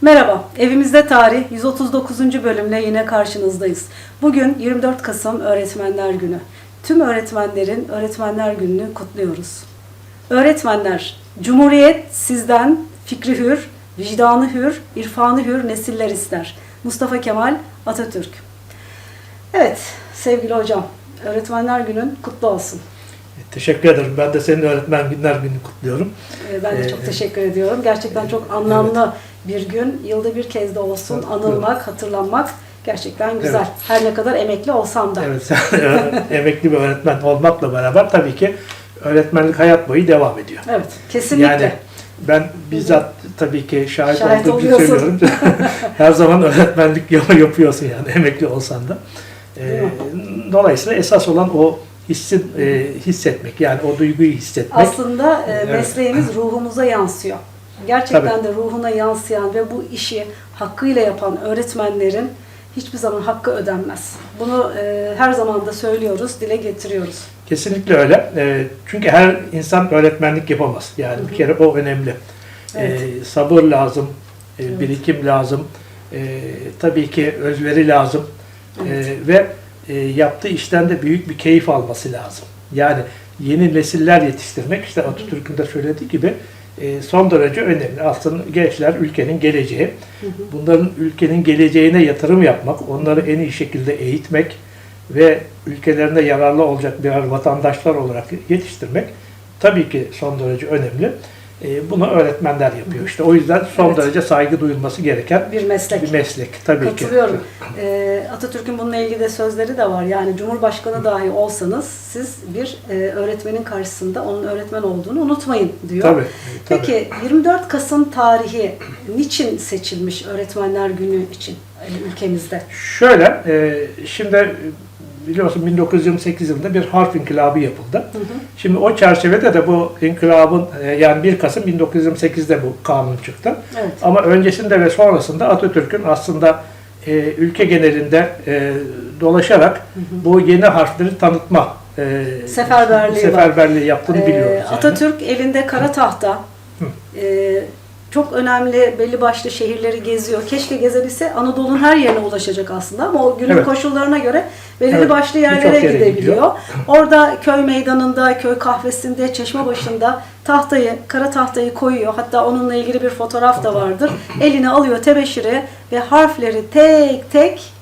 Merhaba, Evimizde Tarih 139. bölümle yine karşınızdayız. Bugün 24 Kasım Öğretmenler Günü. Tüm öğretmenlerin Öğretmenler Günü'nü kutluyoruz. Öğretmenler, Cumhuriyet sizden fikri hür, vicdanı hür, irfanı hür nesiller ister. Mustafa Kemal Atatürk. Evet, sevgili hocam, Öğretmenler Günün kutlu olsun. Teşekkür ederim. Ben de senin öğretmen günler gününü kutluyorum. Ee, Ben de Ee, çok teşekkür ediyorum. Gerçekten çok anlamlı bir gün. Yılda bir kez de olsun Evet, anılmak, hatırlanmak gerçekten güzel. Evet. Her ne kadar emekli olsam da. Evet, emekli bir öğretmen olmakla beraber tabii ki öğretmenlik hayat boyu devam ediyor. Evet, kesinlikle. Yani ben bizzat tabii ki şahit, Şahit olduğum için söylüyorum. Her zaman öğretmenlik yap- yapıyorsun yani emekli olsan da. Ee, dolayısıyla esas olan o hissin e, hissetmek yani o duyguyu hissetmek. Aslında e, Evet. mesleğimiz ruhumuza yansıyor. Gerçekten de ruhuna yansıyan ve bu işi hakkıyla yapan öğretmenlerin hiçbir zaman hakkı ödenmez. Bunu e, her zaman da söylüyoruz, dile getiriyoruz. Kesinlikle öyle. Ee, çünkü her insan öğretmenlik yapamaz. Yani bir kere o önemli. Evet. Ee, sabır lazım, e, Evet. birikim lazım, e, tabii ki özveri lazım Evet. E, ve e, yaptığı işten de büyük bir keyif alması lazım. Yani yeni nesiller yetiştirmek işte Atatürk'ün de söylediği gibi e, son derece önemli. Aslında gençler ülkenin geleceği. Hı hı. Bunların ülkenin geleceğine yatırım yapmak, onları en iyi şekilde eğitmek ve ülkelerine yararlı olacak birer vatandaşlar olarak yetiştirmek tabii ki son derece önemli. E, bunu öğretmenler yapıyor. İşte o yüzden son Evet. derece saygı duyulması gereken Bir meslek. bir meslek tabii ki. Katılıyorum. Ee, Atatürk'ün bununla ilgili de sözleri de var. Yani Cumhurbaşkanı dahi olsanız siz bir e, öğretmenin karşısında onun öğretmen olduğunu unutmayın diyor. Tabii. tabii. Peki 24 Kasım tarihi niçin seçilmiş Öğretmenler Günü için e, ülkemizde? Şöyle, e, şimdi biliyorsun 1928 yılında bir harf inkılabı yapıldı. Hı hı. Şimdi o çerçevede de bu inkılabın e, yani 1 Kasım 1928'de bu kanun çıktı. Evet. Ama öncesinde ve sonrasında Atatürk'ün aslında e, ülke genelinde e, dolaşarak bu yeni harfleri tanıtma e, Seferberliği var. seferberliği yaptığını Ee, biliyoruz. yani. Atatürk elinde kara tahta. Ee, çok önemli belli başlı şehirleri geziyor. Keşke gezebilse Anadolu'nun her yerine ulaşacak aslında ama o günün Evet. koşullarına göre belli Evet, başlı yerlere yere gidebiliyor. gidiyor. Orada köy meydanında, köy kahvesinde, çeşme başında tahtayı, kara tahtayı koyuyor. Hatta onunla ilgili bir fotoğraf da vardır. Eline alıyor tebeşiri ve harfleri tek tek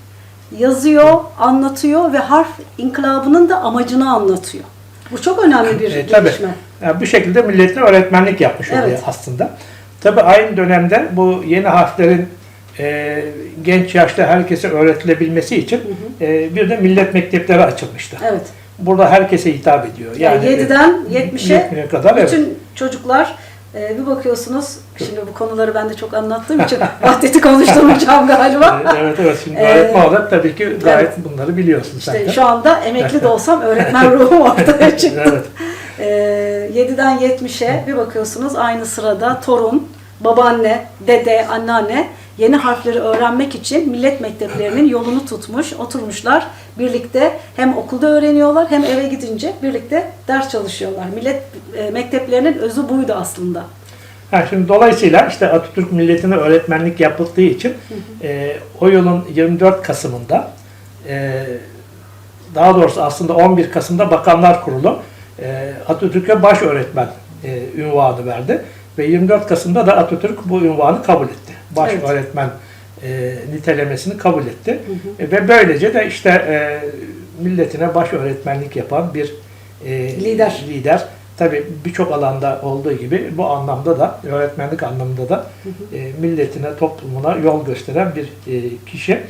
yazıyor, anlatıyor ve harf inkılabının da amacını anlatıyor. Bu çok önemli bir E, tabii. gelişme. Yani bu şekilde milletine öğretmenlik yapmış oluyor Evet. aslında. Tabii aynı dönemde bu yeni harflerin e, genç yaşta herkese öğretilebilmesi için e, bir de millet mektepleri açılmıştı. Evet. Burada herkese hitap ediyor. Yani, Yani 7'den 70'e 70'e kadar evet. bütün çocuklar e, bir bakıyorsunuz şimdi bu konuları ben de çok anlattığım için vahdeti konuşturmayacağım galiba. E, evet evet şimdi Ee, öğretmen olarak tabii ki gayet bunları biliyorsun sen İşte de. şu anda emekli de olsam öğretmen ruhum ortaya çıktı. evet. Ee, 7'den 70'e bir bakıyorsunuz aynı sırada torun, babaanne, dede, anneanne yeni harfleri öğrenmek için millet mekteplerinin yolunu tutmuş, oturmuşlar. Birlikte hem okulda öğreniyorlar hem eve gidince birlikte ders çalışıyorlar. Millet e, mekteplerinin özü buydu aslında. Ha, şimdi dolayısıyla işte Atatürk milletine öğretmenlik yapıldığı için e, o yılın 24 Kasım'ında e, daha doğrusu aslında 11 Kasım'da Bakanlar Kurulu e, Atatürk'e baş öğretmen e, ünvanı verdi ve 24 Kasım'da da Atatürk bu ünvanı kabul etti. Baş Evet. öğretmen e, nitelemesini kabul etti E, ve böylece de işte e, milletine baş öğretmenlik yapan bir e, Lider. lider. Tabii birçok alanda olduğu gibi bu anlamda da öğretmenlik anlamında da e, milletine, toplumuna yol gösteren bir e, kişi.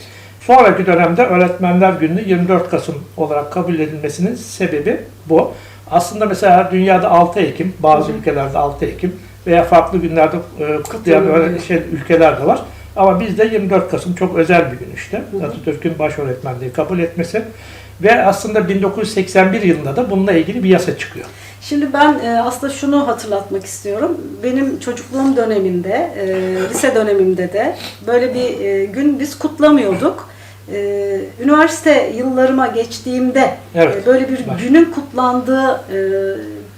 Sonraki dönemde Öğretmenler Günü 24 Kasım olarak kabul edilmesinin sebebi bu. Aslında mesela dünyada 6 Ekim, bazı ülkelerde 6 Ekim veya farklı günlerde e, kutlayan öyle şey, ülkeler de var. Ama bizde 24 Kasım çok özel bir gün işte. Atatürk'ün baş öğretmenliği kabul etmesi. Ve aslında 1981 yılında da bununla ilgili bir yasa çıkıyor. Şimdi ben e, aslında şunu hatırlatmak istiyorum. Benim çocukluğum döneminde, e, lise dönemimde de böyle bir e, gün biz kutlamıyorduk. E, üniversite yıllarıma geçtiğimde Evet. e, böyle bir günün kutlandığı e,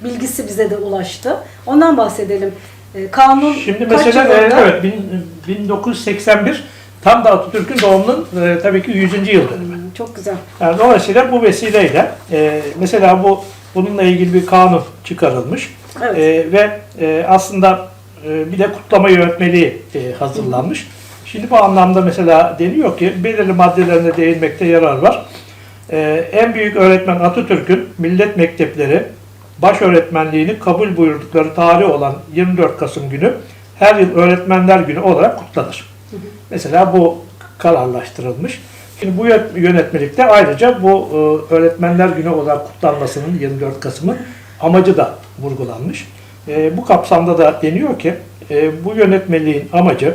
bilgisi bize de ulaştı. Ondan bahsedelim. E, kanun Şimdi kaç mesela e, yılında? evet bin- 1981 tam da Atatürk'ün doğumunun e, tabii ki 100. yıl dönümü. Hmm, Çok güzel. Yani dolayısıyla bu vesileyle e, mesela bu bununla ilgili bir kanun çıkarılmış Evet. E, ve e, aslında e, bir de kutlama yönetmeliği e, hazırlanmış. Şimdi bu anlamda mesela deniyor ki belirli maddelerine değinmekte yarar var. E, en büyük öğretmen Atatürk'ün millet mektepleri baş öğretmenliğini kabul buyurdukları tarih olan 24 Kasım günü her yıl öğretmenler günü olarak kutlanır. Mesela bu kararlaştırılmış. Şimdi bu yö- yönetmelikte ayrıca bu e, öğretmenler günü olarak kutlanmasının 24 Kasım'ın amacı da vurgulanmış. E, bu kapsamda da deniyor ki e, bu yönetmeliğin amacı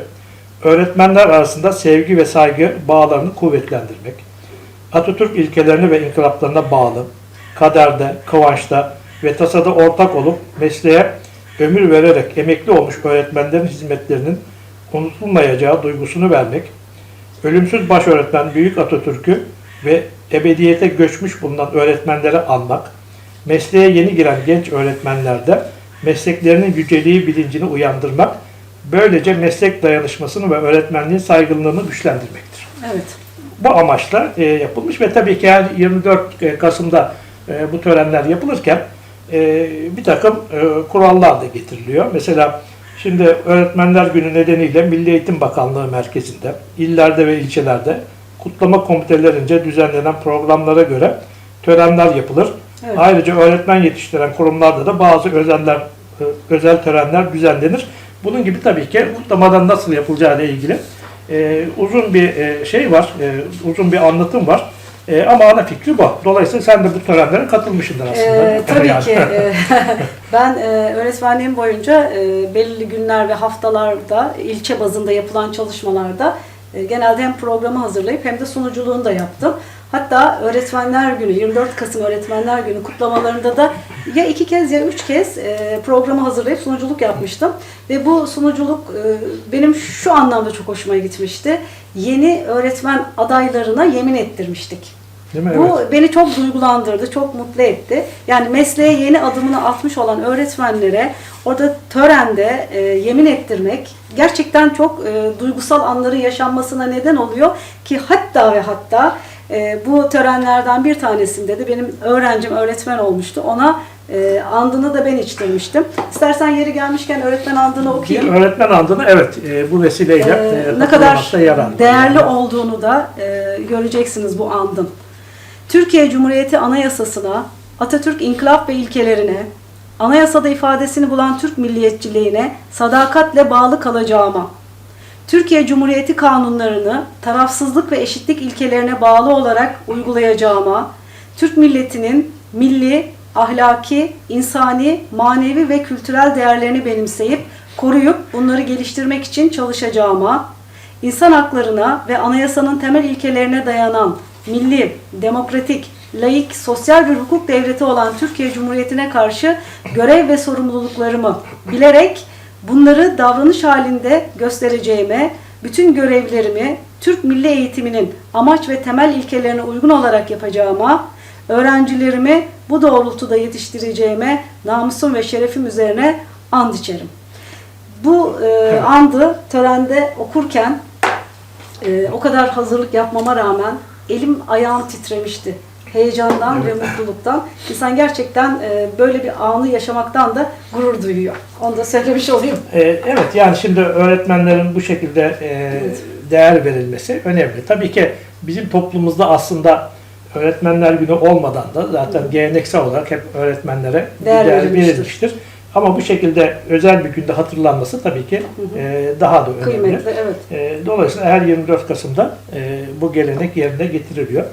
öğretmenler arasında sevgi ve saygı bağlarını kuvvetlendirmek, Atatürk ilkelerine ve inkılaplarına bağlı, kaderde, kıvançta ve tasada ortak olup mesleğe ömür vererek emekli olmuş öğretmenlerin hizmetlerinin unutulmayacağı duygusunu vermek, ölümsüz baş öğretmen Büyük Atatürk'ü ve ebediyete göçmüş bulunan öğretmenleri anmak, mesleğe yeni giren genç öğretmenlerde mesleklerinin yüceliği bilincini uyandırmak, böylece meslek dayanışmasını ve öğretmenliğin saygınlığını güçlendirmektir Evet. bu amaçla e, yapılmış ve tabii ki her 24 Kasım'da e, bu törenler yapılırken e, bir takım e, kurallar da getiriliyor. Mesela şimdi Öğretmenler Günü nedeniyle Milli Eğitim Bakanlığı merkezinde, illerde ve ilçelerde kutlama komitelerince düzenlenen programlara göre törenler yapılır. Evet. Ayrıca öğretmen yetiştiren kurumlarda da bazı özeller, e, özel törenler düzenlenir. Bunun gibi tabii ki kutlamadan nasıl yapılacağı ile ilgili e, uzun bir e, şey var, e, uzun bir anlatım var. E, ama ana fikri bu. Dolayısıyla sen de bu törenlere katılmışsındır aslında. Ee, tabii Yani. ki. e, ben e, öğretmenliğim boyunca e, belirli günler ve haftalarda ilçe bazında yapılan çalışmalarda e, genelde hem programı hazırlayıp hem de sunuculuğunu da yaptım. Hatta Öğretmenler Günü, 24 Kasım Öğretmenler Günü kutlamalarında da ya iki kez ya üç kez e, programı hazırlayıp sunuculuk yapmıştım. Ve bu sunuculuk e, benim şu anlamda çok hoşuma gitmişti. Yeni öğretmen adaylarına yemin ettirmiştik. Değil mi? Bu Evet. beni çok duygulandırdı, çok mutlu etti. Yani mesleğe yeni adımını atmış olan öğretmenlere orada törende e, yemin ettirmek gerçekten çok e, duygusal anları yaşanmasına neden oluyor ki hatta ve hatta e, bu törenlerden bir tanesinde de benim öğrencim öğretmen olmuştu. Ona e, andını da ben içtirmiştim. İstersen yeri gelmişken öğretmen andını Bir okuyayım. öğretmen andını evet e, bu vesileyle Ee, e, ne kadar yarar değerli Yani. olduğunu da e, göreceksiniz bu andın. Türkiye Cumhuriyeti Anayasası'na, Atatürk İnkılap ve ilkelerine, anayasada ifadesini bulan Türk milliyetçiliğine sadakatle bağlı kalacağıma, Türkiye Cumhuriyeti kanunlarını tarafsızlık ve eşitlik ilkelerine bağlı olarak uygulayacağıma, Türk milletinin milli, ahlaki, insani, manevi ve kültürel değerlerini benimseyip koruyup bunları geliştirmek için çalışacağıma, insan haklarına ve anayasanın temel ilkelerine dayanan milli, demokratik, laik, sosyal bir hukuk devleti olan Türkiye Cumhuriyeti'ne karşı görev ve sorumluluklarımı bilerek bunları davranış halinde göstereceğime, bütün görevlerimi Türk milli eğitiminin amaç ve temel ilkelerine uygun olarak yapacağıma, öğrencilerimi bu doğrultuda yetiştireceğime namusum ve şerefim üzerine and içerim. Bu e, andı törende okurken e, o kadar hazırlık yapmama rağmen elim ayağım titremişti. Heyecandan Evet. ve mutluluktan. İnsan gerçekten e, böyle bir anı yaşamaktan da gurur duyuyor. Onu da söylemiş olayım. E, evet yani şimdi öğretmenlerin bu şekilde e, Evet. değer verilmesi önemli. Tabii ki bizim toplumumuzda aslında öğretmenler günü olmadan da zaten geleneksel olarak hep öğretmenlere Değer değer, verilmiştir. verilmiştir. Ama bu şekilde özel bir günde hatırlanması tabii ki e, daha da önemli. Kıymetli, evet. E, dolayısıyla her 24 Kasım'da e, bu gelenek yerine getiriliyor.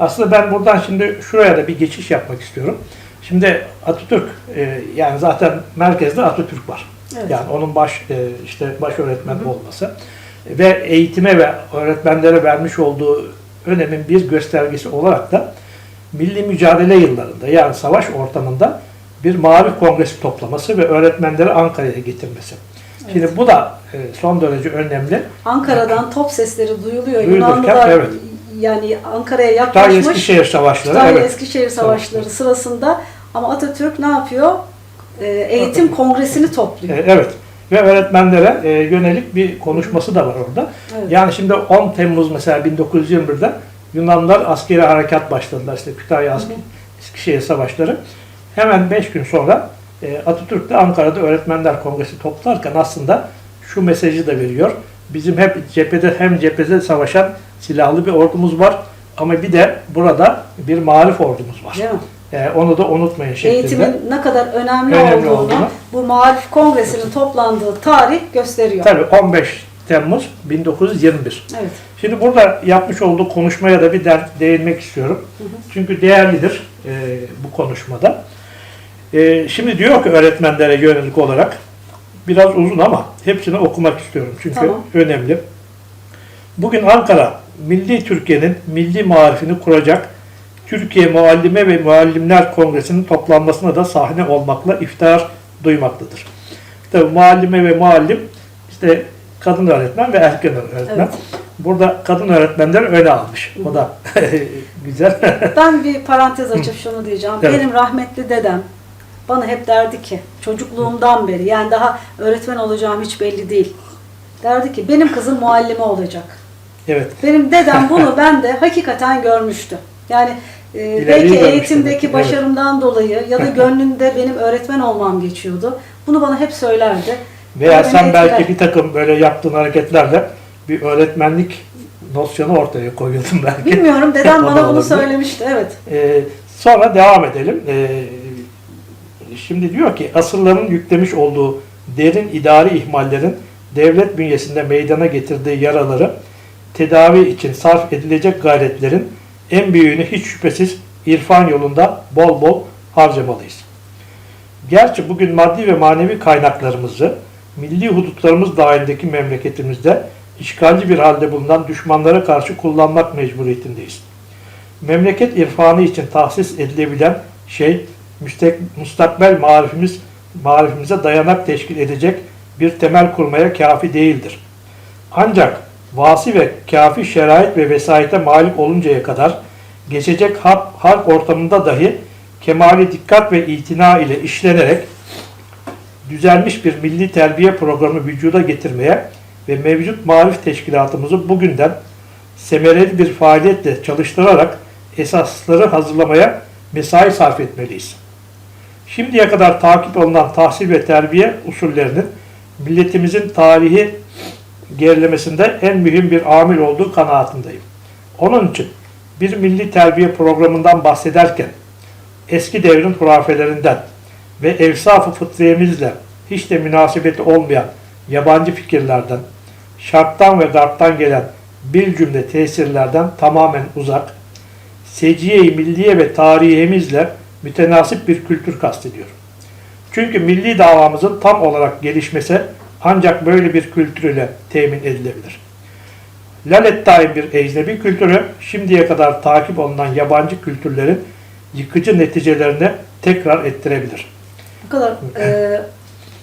Aslında ben buradan şimdi şuraya da bir geçiş yapmak istiyorum. Şimdi Atatürk e, yani zaten merkezde Atatürk var. Evet. Yani onun baş e, işte baş öğretmen olması ve eğitime ve öğretmenlere vermiş olduğu önemin bir göstergesi olarak da milli mücadele yıllarında yani savaş ortamında bir mavi kongresi toplaması ve öğretmenleri Ankara'ya getirmesi. Şimdi bu da e, son derece önemli. Ankara'dan top sesleri duyuluyor. Yunanlılar evet. yani Ankara'ya Kütahya yaklaşmış. Eskişehir savaşları. Kütahya evet. Eskişehir savaşları sırasında ama Atatürk ne yapıyor? E, eğitim kongresini topluyor. E, Evet. ve öğretmenlere e, yönelik bir konuşması da var orada. Evet. Yani şimdi 10 Temmuz mesela 1921'de Yunanlılar askeri harekat başladılar. İşte Kütahya asker, Eskişehir savaşları. Hemen 5 gün sonra e, Atatürk de Ankara'da Öğretmenler Kongresi toplarken aslında şu mesajı da veriyor. Bizim hep cephede hem cephede savaşan silahlı bir ordumuz var ama bir de burada bir marif ordumuz var. Değil mi? E, onu da unutmayın şeklinde. Eğitimin ne kadar önemli, Önemli olduğunu, olduğunu. bu Marif Kongresi'nin toplandığı tarih gösteriyor. Tabii 15 Temmuz 1921. Evet. Şimdi burada yapmış olduğu konuşmaya da bir de değinmek istiyorum. Çünkü değerlidir e, bu konuşmada. E, şimdi diyor ki öğretmenlere yönelik olarak biraz uzun ama hepsini okumak istiyorum çünkü Tamam. önemli. Bugün Ankara Milli Türkiye'nin milli marifini kuracak Türkiye Muallime ve Muallimler Kongresi'nin toplanmasına da sahne olmakla iftihar duymaktadır. Tabii muallime ve muallim işte kadın öğretmen ve erkek öğretmen. Evet. Burada kadın öğretmenler öne almış. O da güzel. Ben bir parantez açıp şunu diyeceğim. Evet. Benim rahmetli dedem bana hep derdi ki çocukluğumdan beri yani daha öğretmen olacağım hiç belli değil. Derdi ki benim kızım muallime olacak. evet. Benim dedem bunu ben de hakikaten görmüştü. Yani e, belki eğitimdeki evet. başarımdan dolayı ya da gönlünde benim öğretmen olmam geçiyordu. Bunu bana hep söylerdi. Veya Beni sen belki etkiler. bir takım böyle yaptığın hareketlerle bir öğretmenlik nosyonu ortaya koyuyordun belki. Bilmiyorum dedem bana bunu söylemişti. Evet. Ee, sonra devam edelim. Ee, şimdi diyor ki asırların yüklemiş olduğu derin idari ihmallerin devlet bünyesinde meydana getirdiği yaraları tedavi için sarf edilecek gayretlerin en büyüğünü hiç şüphesiz irfan yolunda bol bol harcamalıyız. Gerçi bugün maddi ve manevi kaynaklarımızı milli hudutlarımız dahilindeki memleketimizde işgalci bir halde bulunan düşmanlara karşı kullanmak mecburiyetindeyiz memleket irfanı için tahsis edilebilen şey müstek, müstakbel marifimiz, marifimize dayanak teşkil edecek bir temel kurmaya kafi değildir. Ancak vasi ve kafi şerait ve vesayete malik oluncaya kadar geçecek halk, halk ortamında dahi kemali dikkat ve itina ile işlenerek düzelmiş bir milli terbiye programı vücuda getirmeye ve mevcut marif teşkilatımızı bugünden semereli bir faaliyetle çalıştırarak esasları hazırlamaya mesai sarf etmeliyiz. Şimdiye kadar takip olunan tahsil ve terbiye usullerinin milletimizin tarihi gerilemesinde en mühim bir amil olduğu kanaatindeyim. Onun için bir milli terbiye programından bahsederken eski devrin hurafelerinden ve evsaf-ı fıtriyemizle hiç de münasebeti olmayan yabancı fikirlerden, şarttan ve garptan gelen bir cümle tesirlerden tamamen uzak, seciye-i milliye ve tarihimizle mütenasip bir kültür kastediyorum. Çünkü milli davamızın tam olarak gelişmesi ancak böyle bir kültür ile temin edilebilir. Lalettayn bir ecnebi kültürü şimdiye kadar takip olunan yabancı kültürlerin yıkıcı neticelerini tekrar ettirebilir. Bu kadar e,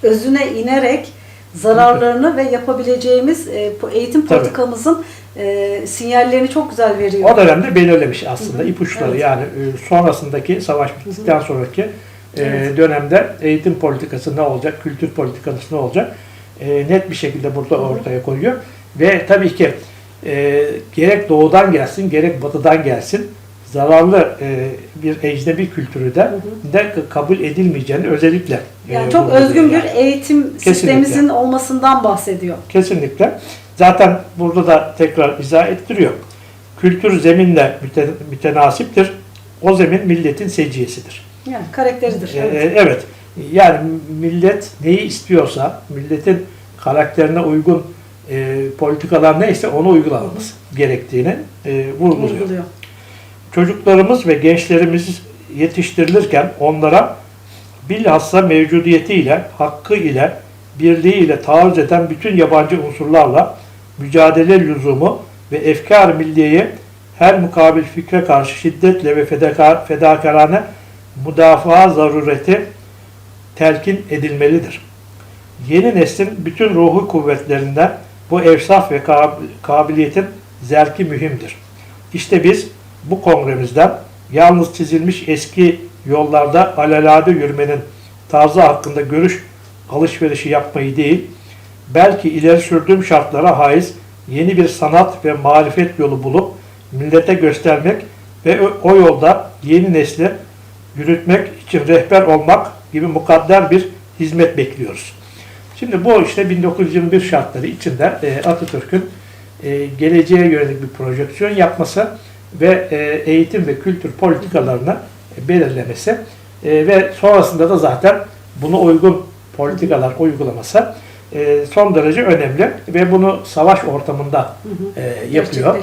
özüne inerek zararlarını ve yapabileceğimiz e, eğitim Tabii. politikamızın e, sinyallerini çok güzel veriyor. O dönemde belirlemiş aslında ipuçları Evet. yani e, sonrasındaki savaş bittikten sonraki e, Evet. dönemde eğitim politikası ne olacak, kültür politikası ne olacak e, net bir şekilde burada ortaya koyuyor. Ve tabii ki e, gerek doğudan gelsin gerek batıdan gelsin zararlı e, bir ecnebi kültürü de, de kabul edilmeyeceğini özellikle e, Yani çok vurguluyor özgün bir yani. eğitim sistemimizin olmasından bahsediyor. Kesinlikle. Zaten burada da tekrar izah ettiriyor. Kültür zeminle müte- mütenasiptir. O zemin milletin seciyesidir. Yani karakteridir. Ee, Evet. evet. Yani millet neyi istiyorsa, milletin karakterine uygun e, politikalar neyse onu uygulamamız gerektiğini e, vurguluyor. Vurguluyor. Çocuklarımız ve gençlerimiz yetiştirilirken onlara bilhassa mevcudiyetiyle, hakkı ile, birliği ile taarruz eden bütün yabancı unsurlarla mücadele lüzumu ve efkar milliyeyi her mukabil fikre karşı şiddetle ve fedakar, fedakarane müdafaa zarureti telkin edilmelidir. Yeni neslin bütün ruhu kuvvetlerinden bu evsaf ve kab- kabiliyetin zerki mühimdir. İşte biz bu kongremizden yalnız çizilmiş eski yollarda alelade yürümenin tarzı hakkında görüş alışverişi yapmayı değil, belki ileri sürdüğüm şartlara haiz yeni bir sanat ve marifet yolu bulup millete göstermek ve o- yolda yeni nesli yürütmek için rehber olmak gibi mukadder bir hizmet bekliyoruz. Şimdi bu işte 1921 şartları içinde e, Atatürk'ün e, geleceğe yönelik bir projeksiyon yapması ve e, eğitim ve kültür politikalarını belirlemesi ve sonrasında da zaten buna uygun politikalar uygulaması e, son derece önemli ve bunu savaş ortamında Hı hı. e, yapıyor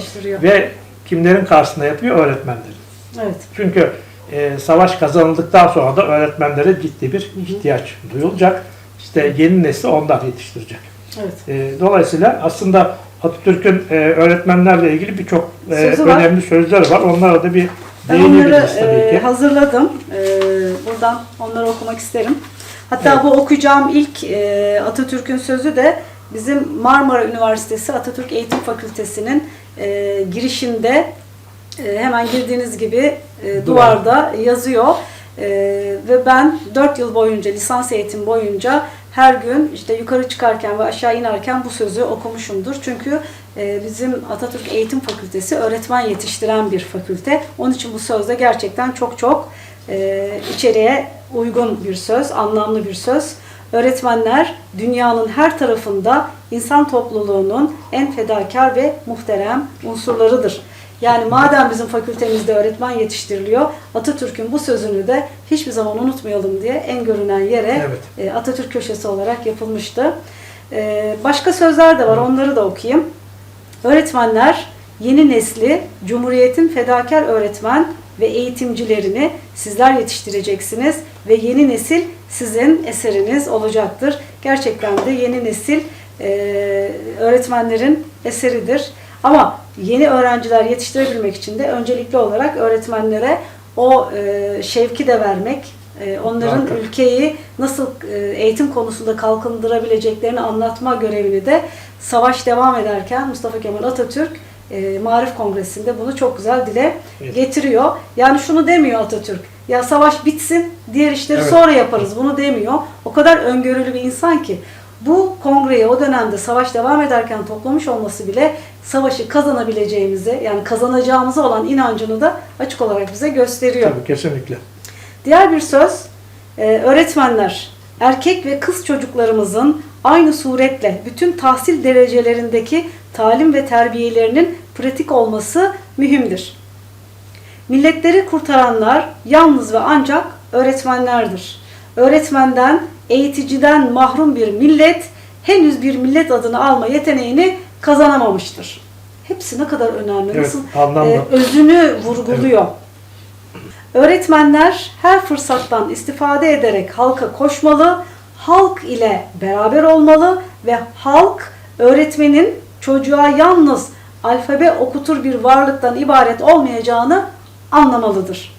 ve kimlerin karşısında yapıyor? Öğretmenlerin. Evet. Çünkü e, savaş kazanıldıktan sonra da öğretmenlere ciddi bir hı. ihtiyaç duyulacak. İşte yeni nesli onlar yetiştirecek. Evet. E, dolayısıyla aslında Atatürk'ün e, öğretmenlerle ilgili birçok e, Sözü önemli sözler var. Onlara da bir Ben onları e, ki. hazırladım. E, buradan onları okumak isterim. Hatta Evet. bu okuyacağım ilk e, Atatürk'ün sözü de bizim Marmara Üniversitesi Atatürk Eğitim Fakültesi'nin e, girişinde e, hemen girdiğiniz gibi e, Duvar. duvarda yazıyor. E, ve ben 4 yıl boyunca, lisans eğitim boyunca her gün işte yukarı çıkarken ve aşağı inerken bu sözü okumuşumdur. Çünkü e, bizim Atatürk Eğitim Fakültesi öğretmen yetiştiren bir fakülte. Onun için bu söz de gerçekten çok çok e, içeriye uygun bir söz, anlamlı bir söz. Öğretmenler dünyanın her tarafında insan topluluğunun en fedakar ve muhterem unsurlarıdır. Yani madem bizim fakültemizde öğretmen yetiştiriliyor, Atatürk'ün bu sözünü de hiçbir zaman unutmayalım diye en görünen yere Evet. e, Atatürk köşesi olarak yapılmıştı. E, Başka sözler de var, onları da okuyayım. Öğretmenler yeni nesli Cumhuriyet'in fedakar öğretmen ve eğitimcilerini sizler yetiştireceksiniz ve yeni nesil sizin eseriniz olacaktır. Gerçekten de yeni nesil e, öğretmenlerin eseridir. Ama yeni öğrenciler yetiştirebilmek için de öncelikli olarak öğretmenlere o e, şevki de vermek, e, onların Muhakkak. ülkeyi nasıl e, eğitim konusunda kalkındırabileceklerini anlatma görevini de savaş devam ederken Mustafa Kemal Atatürk e, Marif Kongresi'nde bunu çok güzel dile Evet. getiriyor. Yani şunu demiyor Atatürk. Ya savaş bitsin, diğer işleri Evet. sonra yaparız. Bunu demiyor. O kadar öngörülü bir insan ki bu kongreyi o dönemde savaş devam ederken toplamış olması bile savaşı kazanabileceğimizi yani kazanacağımıza olan inancını da açık olarak bize gösteriyor. Tabii kesinlikle. Diğer bir söz, e, öğretmenler, erkek ve kız çocuklarımızın aynı suretle bütün tahsil derecelerindeki talim ve terbiyelerinin pratik olması mühimdir. Milletleri kurtaranlar yalnız ve ancak öğretmenlerdir. Öğretmenden, eğiticiden mahrum bir millet henüz bir millet adını alma yeteneğini kazanamamıştır. Hepsi ne kadar önemli, Evet, nasıl anlamlı. e, özünü vurguluyor. Öğretmenler her fırsattan istifade ederek halka koşmalı, halk ile beraber olmalı ve halk öğretmenin çocuğa yalnız alfabe okutur bir varlıktan ibaret olmayacağını anlamalıdır.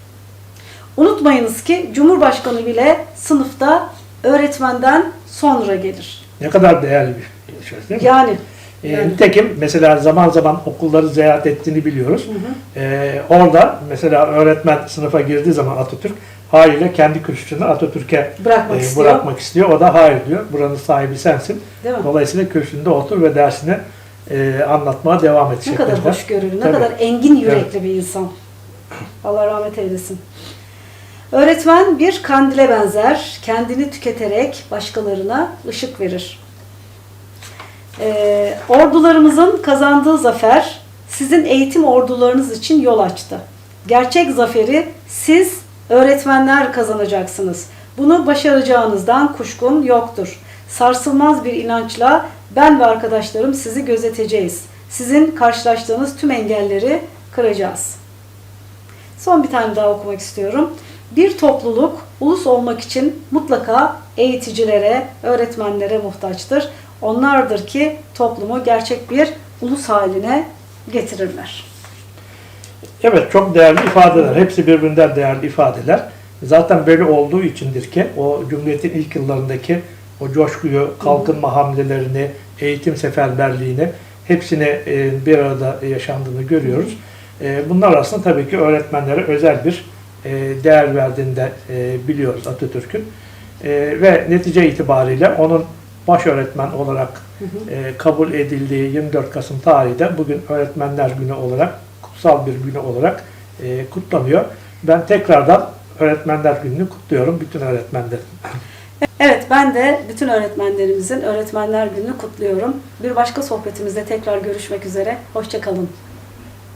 Unutmayınız ki Cumhurbaşkanı bile sınıfta öğretmenden sonra gelir. Ne kadar değerli bir söz değil mi? Yani E, Yani. nitekim mesela zaman zaman okulları ziyaret ettiğini biliyoruz. Hı hı. E, orada mesela öğretmen sınıfa girdiği zaman Atatürk haliyle kendi kürsüsünü Atatürk'e bırakmak e, istiyor. bırakmak istiyor. O da hayır diyor. Buranın sahibi sensin. Dolayısıyla kürsünde otur ve dersini e, anlatmaya devam et Ne kadar hoşgörülü, ne Tabii. kadar engin yürekli bir insan. Allah rahmet eylesin. Öğretmen bir kandile benzer, kendini tüketerek başkalarına ışık verir. Ee, ordularımızın kazandığı zafer sizin eğitim ordularınız için yol açtı. Gerçek zaferi siz öğretmenler kazanacaksınız. Bunu başaracağınızdan kuşkun yoktur. Sarsılmaz bir inançla ben ve arkadaşlarım sizi gözeteceğiz. Sizin karşılaştığınız tüm engelleri kıracağız. Son bir tane daha okumak istiyorum. Bir topluluk ulus olmak için mutlaka eğiticilere, öğretmenlere muhtaçtır. Onlardır ki toplumu gerçek bir ulus haline getirirler. Evet çok değerli ifadeler. Hepsi birbirinden değerli ifadeler. Zaten böyle olduğu içindir ki o Cumhuriyet'in ilk yıllarındaki o coşkuyu, kalkınma hamlelerini, eğitim seferberliğini hepsini e, bir arada yaşandığını görüyoruz. E, Bunlar aslında tabii ki öğretmenlere özel bir e, değer verdiğini de e, biliyoruz Atatürk'ün. E, Ve netice itibariyle onun baş öğretmen olarak e, kabul edildiği 24 Kasım tarihi de bugün Öğretmenler Günü olarak, kutsal bir günü olarak e, kutlanıyor. Ben tekrardan Öğretmenler Günü'nü kutluyorum bütün öğretmenlerin. Evet, ben de bütün öğretmenlerimizin Öğretmenler Günü'nü kutluyorum. Bir başka sohbetimizde tekrar görüşmek üzere. Hoşçakalın.